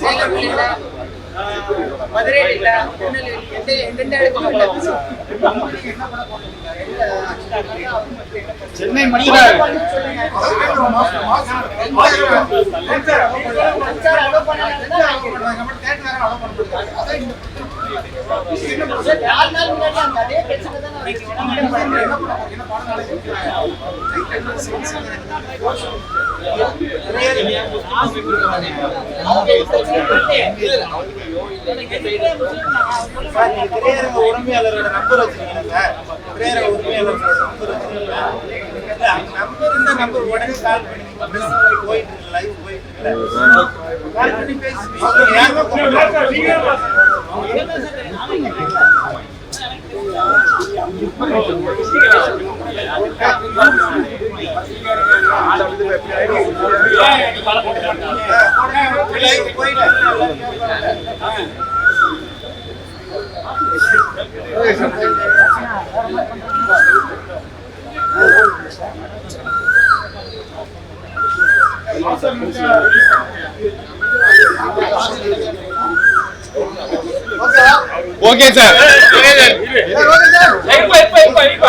சேலம் இல்ல மதுரை இல்ல திருநெல்வேலி எந்த எந்தெந்த இடத்துல சென்னை மட்டும் உரிமையாளரோட நம்பர் வச்சிருக்கீங்க. சார் திரையரங்க உரிமையாளரோட நம்பர் இருந்தா நம்பர் உடனே கால் பண்ணி போயிட்டு இருக்கு லைவ் போயிட்டு இருக்கு. கால் பண்ணி பேசி யாருமே லைவ் 王先生，王先，哎，快快快，你快，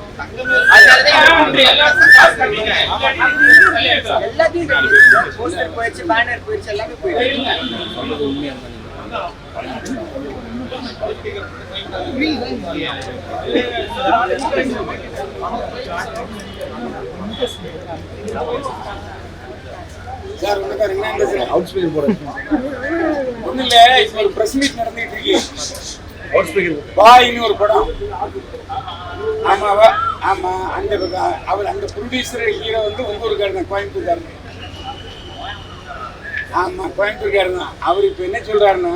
எல்லாத்தையும் போஸ்டர் போயிடுச்சு பேனர் போயிடுச்சு எல்லாமே போயிடுச்சு சார் ஒண்ணுக்காரங்க என்ன பேசுறேன் அவுட் ஸ்பீட் ஒண்ணு இல்ல இப்ப ஒரு பிரஸ் மீட் நடந்துட்டு இருக்கு. பாயின்னு ஒரு படம் ஆமாவா ஆமா அந்த அவர் அந்த ப்ரொடியூசர் ஹீரோ வந்து உங்க ஊருக்காரர் தான் கோயம்புத்தூர்காரர். ஆமா கோயம்புத்தூர்காரர் தான் அவர் இப்ப என்ன சொல்றாருன்னா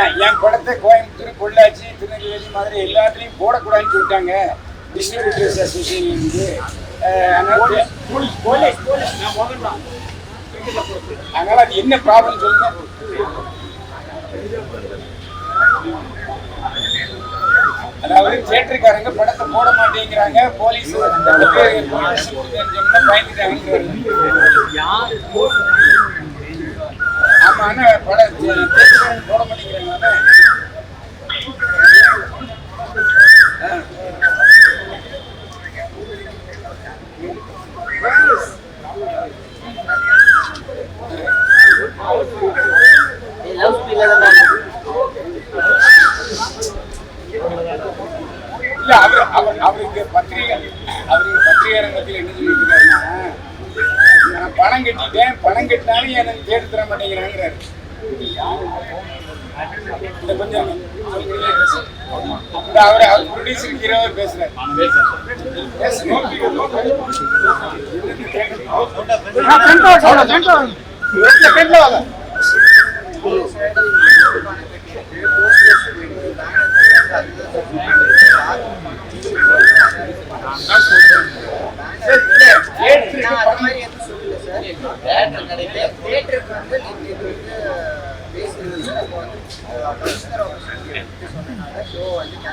என் என் படத்தை கோயம்புத்தூர் பொள்ளாச்சி திருநெல்வேலி மதுரை எல்லாத்துலயும் போடக்கூடாதுன்னு சொல்லிட்டாங்க. டிஸ்ட்ரிபியூட்டர்ஸ் அசோசியேஷன் இருந்து அதனால அது என்ன ப்ராப்ளம் சொல்லுங்க. அதாவது தியேட்டருக்காரங்க படத்தை போட மாட்டேங்கிறாங்க. போலீஸ் பயந்துட்டாங்க ஆமா ஆனா படம் போட மாட்டேங்கிறாங்க ஆ. லவ் ஸ்பீக்கர் தான் இல்ல அவர் அவர் அவருக்கு பத்திரிகை அவருக்கு பத்திரிகை ரங்கத்தில் என்ன சொல்லிட்டு நான் பணம் கட்டிட்டேன் பணம் கட்டினாலும் எனக்கு தேடி தர மாட்டேங்கிறாங்கிறாரு இந்த கொஞ்சம் இந்த அவர் அவர் ப்ரொடியூசர் ஹீரோவர் பேசுறாரு. நான் அது மாதிரி எதுவும் சொல்லல சார். தேட்டர் கிடைக்கல. தேட்டருக்கு வந்து நீங்க இது வந்து பேசுறது அப்போ வந்து, அஹ், commissioner office வந்து எடுத்து சொன்னனால show வந்து cancel பண்ணிடுங்க அப்படின்னு வந்து எனக்கு inform பண்ணிருக்காங்க. நம்ம படம் ஓல்டு சார் எல்லா பக்கம் கேன்சல் பண்ணிட்டாங்க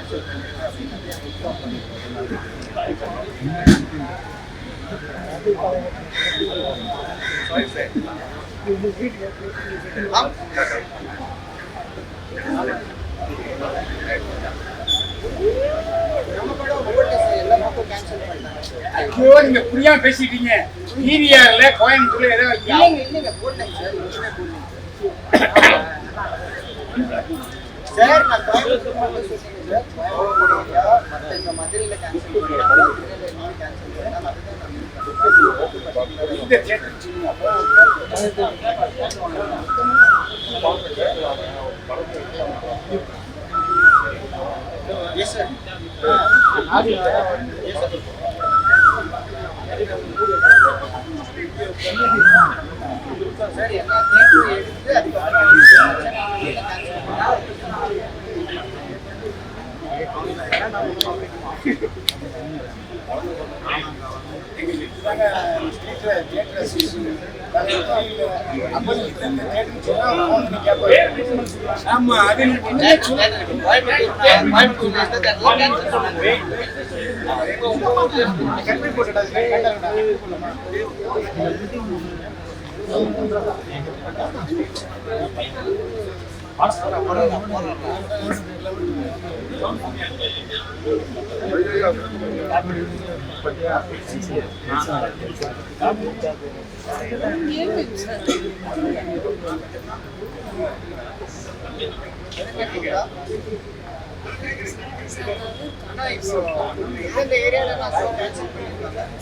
ஐயோ நீங்க புரியாம பேசிட்டீங்க. டிவிஆர்ல கோயம்புத்தூர்ல ஏதோ இல்லைங்க இல்லைங்க சார் சார் நான் கோயம்புத்தூர் மட்டும் சொன்னீங்க சார் கோயம்புத்தூர் ஏரியா மற்ற இந்த கேன்சல் கேன்சல் அதுதான் இந்த தேட்டர் எஸ் சார் சார் எடுத்து அதுக்கப்புறம் வந்து கேன்சல் பண்ணாங்க இதுதாங்க ஸ்ட்ரீட்ல தியேட்டர் அசோசியேஷன் அப்போ இந்த தியேட்டர் சொன்னா ஃபோன் பண்ணி கேட்பாரு ஆமா அது எனக்கு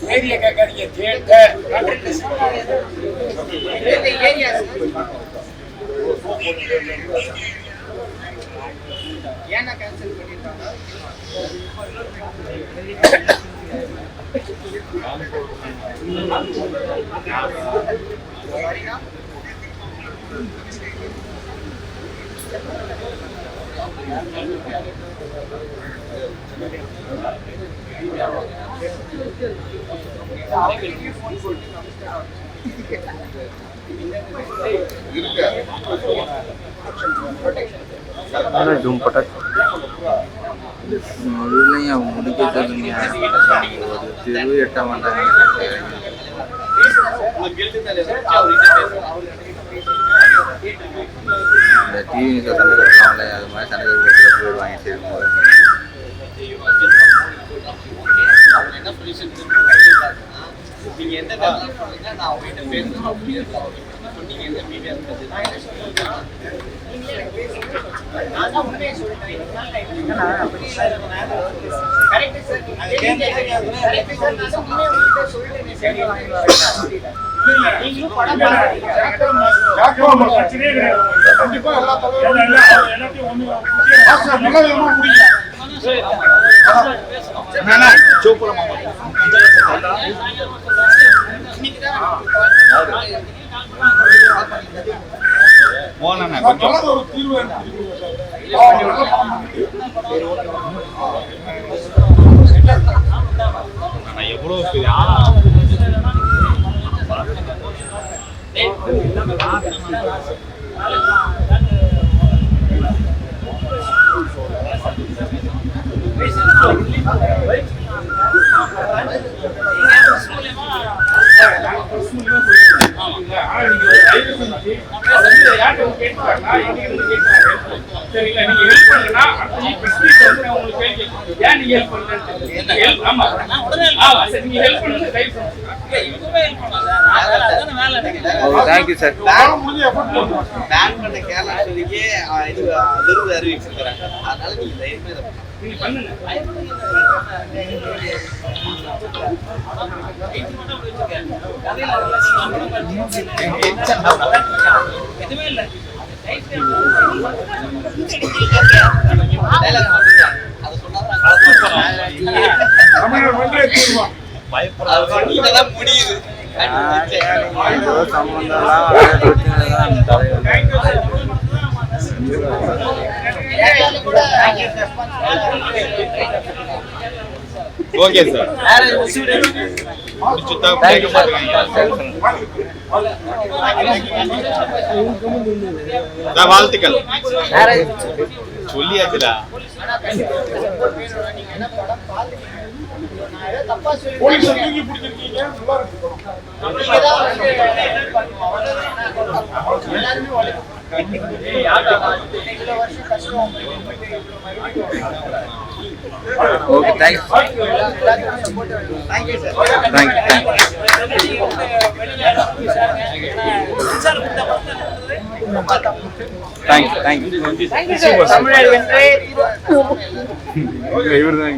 ஏரியா கேட்காதீங்க தியேட்டர் ஏரியா ஏன்னா கேன்சல் பண்ணிருக்காங்க சரிண்ணா ஜூம் பட்டா இல்லைங்க முடிக்க சொல்லுங்க. ஒரு தெரு எட்ட மாட்டாங்க இந்த டிவி நியூஸில் சண்டை கட்டுறாங்களே அது மாதிரி சண்டை நீங்க எந்த இடத்துல சொன்னீங்க நான் உங்ககிட்ட பேசணும் அப்படின்னு சொன்னீங்க எந்த மீடியா நான் தான் உண்மையை சொல்லிட்டேன் கரெக்ட் சார் கரெக்ட் சார் நான் தான் உண்மையை சொல்லிட்டேன் நீங்களும் படம் கண்டிப்பா எல்லா தலைவரும் எல்லாத்தையும் ஒண்ணு முடியும் இன்னைக்கு ஒரு தீர்வு சரிங்களா நீங்க ஹெல்ப் பண்ணுங்கன்னா அடுத்த உங்களுக்கு கேள்வி. ஏன் நீங்க ஹெல்ப் ஆமா ஆமா சரி நீங்க ஹெல்ப் பண்ணுங்க தேங்க்யூ பேன் பண்ண கேரளா இது அதிர்வு அறிவிச்சிருக்கிறாங்க அதனால நீங்க தைரியமா. நீங்க பண்ணுங்க. அதை சொன்னாதான் நான் கலந்துப்பேன். தமிழர் ஒன்றே தீர்வான் அது நீங்க தான் முடியுது ஏதோ சம்மந்தம்லாம் அதே பிரச்சனை தான் தலைவர் ஓகே சார் தேங்க்யூ சார் வாழ்த்துக்கள். சொல்லியாச்சுடா. நீங்க எல்லாருமே ஓகே வேணும். Thank you, sir. Thank you thank you thank you thank you தமிழர் வென்றே இவர் தான்